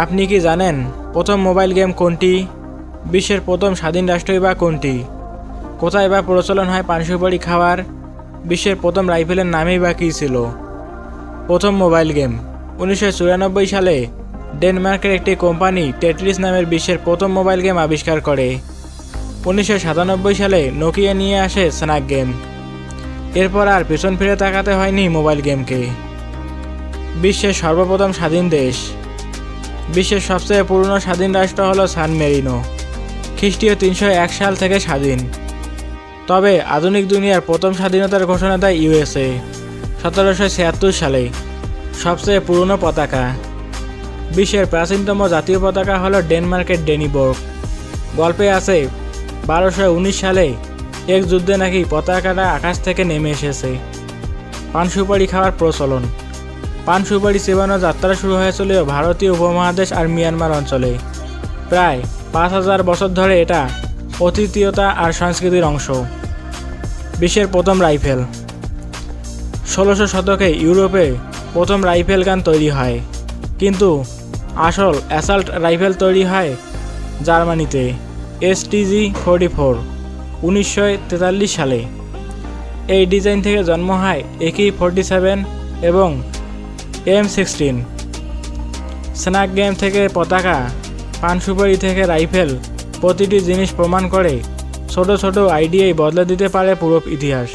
আপনি কি জানেন প্রথম মোবাইল গেম কোনটি? বিশ্বের প্রথম স্বাধীন রাষ্ট্রই বা কোনটি? কোথায় বা প্রচলন হয় পানি সুপারি খাওয়ার? বিশ্বের প্রথম রাইফেলের নামই বা কী ছিল? প্রথম মোবাইল গেম। উনিশশো চুরানব্বই সালে ডেনমার্কের একটি কোম্পানি টেটলিস নামের বিশ্বের প্রথম মোবাইল গেম আবিষ্কার করে। উনিশশো সাতানব্বই সালে নোকিয়া নিয়ে আসে স্ন্যাক গেম। এরপর আর পেছন ফিরে তাকাতে হয়নি মোবাইল গেমকে। বিশ্বের সর্বপ্রথম স্বাধীন দেশ। বিশ্বের সবচেয়ে পুরনো স্বাধীন রাষ্ট্র হলো সান মেরিনো। খ্রিস্টীয় তিনশো এক সাল থেকে স্বাধীন। তবে আধুনিক দুনিয়ার প্রথম স্বাধীনতার ঘোষণা দেয় ইউএসএ, সতেরোশো ছিয়াত্তর সালে, সবচেয়ে পুরনো পতাকা। বিশ্বের প্রাচীনতম জাতীয় পতাকা হলো ডেনমার্কের ডেনিবোর্গ। গল্পে আছে, বারোশো উনিশ সালে এক যুদ্ধে নাকি পতাকাটা আকাশ থেকে নেমে এসেছে। পান সুপারি খাওয়ার প্রচলন। পান সুপারি চেবানো যাত্রা শুরু হয়েছিল ভারতীয় উপমহাদেশ আর মিয়ানমার অঞ্চলে। প্রায় পাঁচ হাজার বছর ধরে এটা অতিথীয়তা আর সংস্কৃতির অংশ। বিশ্বের প্রথম রাইফেল ষোলোশো শতকে ইউরোপে প্রথম রাইফেল গান তৈরি হয়। কিন্তু আসল অ্যাসাল্ট রাইফেল তৈরি হয় জার্মানিতে এসটিজি ফোরটি ফোর উনিশশো তেতাল্লিশ সালে। এই ডিজাইন থেকে জন্ম হয় একই ফোরটি সেভেন এবং এম সিক্সটিন। স্ন্যাক গেম থেকে পতাকা, পান সুপারি থেকে রাইফেল, প্রতিটি জিনিস প্রমাণ করে ছোট ছোট আইডিয়াই বদলে দিতে পারে পুরো ইতিহাস।